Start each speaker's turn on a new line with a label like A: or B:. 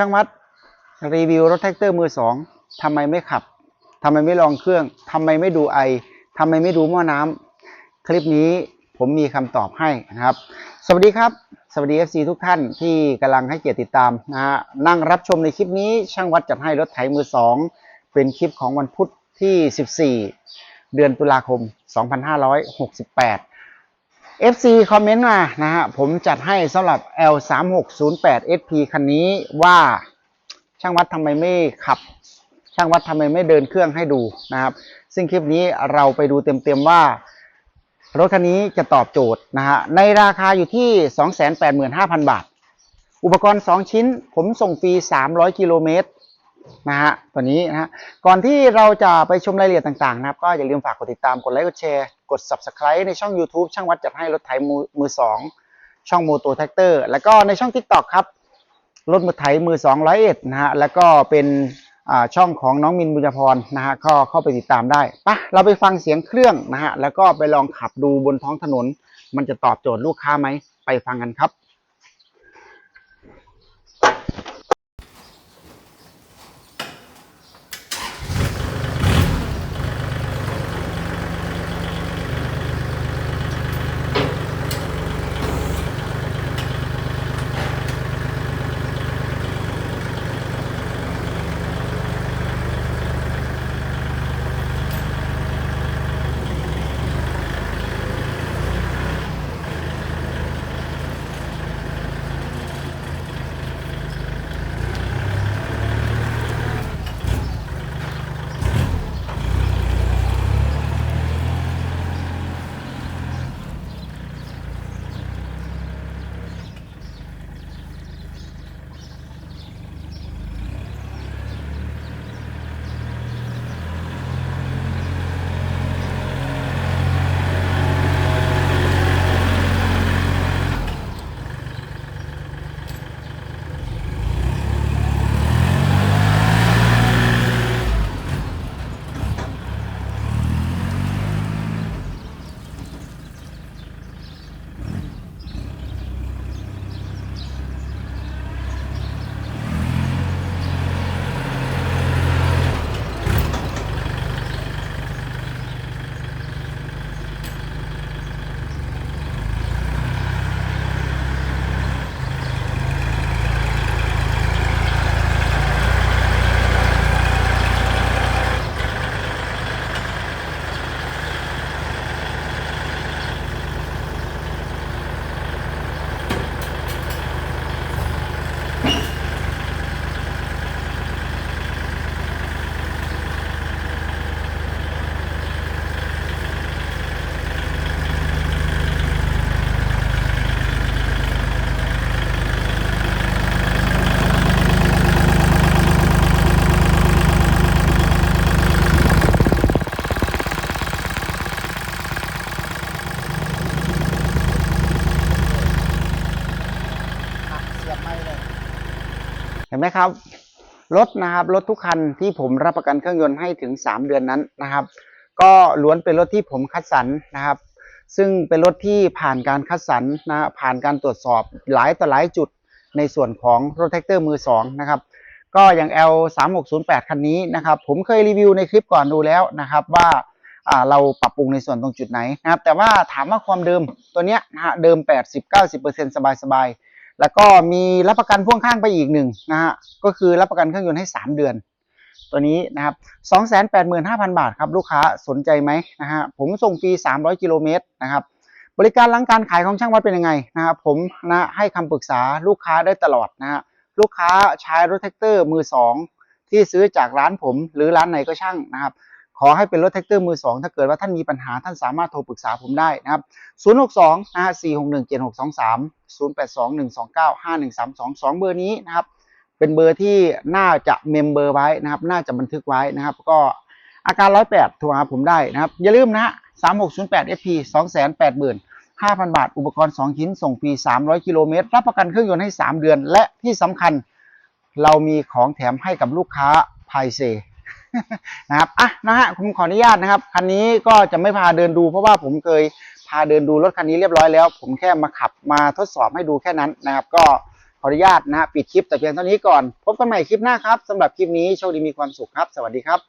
A: ช่างวัดรีวิวรถแท็กเตอร์มือสองทำไมไม่ขับทำไมไม่ลองเครื่องทำไมไม่ดูไอทำไมไม่ดูหม้อน้ำคลิปนี้ผมมีคำตอบให้นะครับ สวัสดีครับ สวัสดี FC ทุกท่านที่กำลังให้เกียรติติดตามนะฮะนั่งรับชมในคลิปนี้ช่างวัดจัดให้รถไถมือสองเป็นคลิปของวันพุธที่ 14 เดือนตุลาคม 2568 FC คอมเมนต์มานะฮะผมจัดให้สำหรับ L3608 SP คันนี้ว่าช่างวัดทำไมไม่ขับ ช่างวัดทำไมไม่เดินเครื่องให้ดูนะครับ ซึ่งคลิปนี้เราไปดูเต็มๆว่า รถคันนี้จะตอบโจทย์นะฮะในราคาอยู่ที่ 285,000 บาท อุปกรณ์ 2 ชิ้น ผมส่งฟรี 300 กิโลเมตร นะฮะตัวนี้นะฮะก่อนที่เราจะไปชมรายละเอียดต่างๆนะครับก็อย่าลืมฝากกดติดตามกดไลค์กดแชร์กด Subscribe ในช่อง YouTube ช่างวัดจัดให้รถไถมือมือสองช่องโมโตแท็กเตอร์แล้วก็ในช่อง TikTok ครับรถมือไถมือสองร้อยเอ็ดนะฮะแล้วก็เป็นช่องของน้องมินบุญพรนะฮะก็เข้าไปติดตามได้ปะเราไปฟังเสียงเครื่องนะฮะแล้วก็ไปลองขับดูบนท้องถนน มันจะตอบโจทย์ลูกค้าไหมไปฟังกันครับ เห็นไหมครับรถนะครับรถทุกคันที่ผมรับประกันเครื่องยนต์ให้ถึง 3 เดือนนั้นนะครับ ก็ล้วนเป็นรถที่ผมคัดสรรนะครับ ซึ่งเป็นรถที่ผ่านการคัดสรรนะผ่านการตรวจสอบหลายต่อหลายจุดในส่วนของรถแท็กเตอร์มือสองนะครับก็อย่าง L 3 6 0 8 คันนี้นะครับผมเคยรีวิวในคลิปก่อนดูแล้วนะครับว่าอ่าเราปรับปรุงในส่วนตรงจุดไหนนะครับแต่ว่าถามว่าความเดิมตัวเนี้ยนะฮะเดิม 80-90%สบายๆ แล้วก็มีรับประกันพ่วงข้างไปอีกหนึ่งนะฮะก็คือรับประกันเครื่องยนต์ให้ 3 เดือน ตัวนี้นะครับ285,000บาทครับลูกค้าสนใจไหมนะฮะผมส่งฟรี300กิโลเมตรนะครับบริการหลังการขายของช่างวัดเป็นยังไงนะครับผมนะให้คำปรึกษาลูกค้าได้ตลอดนะฮะลูกค้าใช้รถแท็กเตอร์มือสองที่ซื้อจากร้านผมหรือร้านไหนก็ช่างนะครับ ขอให้เป็นรถแท็กเตอร์มือสองถ้าเกิดว่าท่านมีปัญหาท่านสามารถโทรปรึกษาผมได้นะครับ 062นะฮะ461 7623 082 129 5132 2 เบอร์นี้นะครับ เป็นเบอร์ที่น่าจะเมมเบอร์ไว้นะครับ น่าจะบันทึกไว้นะครับ ก็อาการ 108โทรหาผมได้นะครับ อย่าลืมนะฮะ3608 FP 280,000 5,000 บาท อุปกรณ์ 2 ชิ้น ส่งฟรี 300 กิโลเมตร รับประกันเครื่องยนต์ให้ 3 เดือน และที่สำคัญ เรามีของแถมให้กับลูกค้าภายเซ นะครับอะนะฮะผมขออนุญาตนะครับคันนี้ก็จะไม่พาเดินดู เพราะว่าผมเคยพาเดินดูรถคันนี้เรียบร้อยแล้ว ผมแค่มาขับมาทดสอบให้ดูแค่นั้นนะครับ ก็ขออนุญาตนะฮะปิดคลิปแต่เพียงเท่านี้ก่อน พบกันใหม่คลิปหน้าครับสำหรับคลิปนี้โชคดีมีความสุขครับ สวัสดีครับ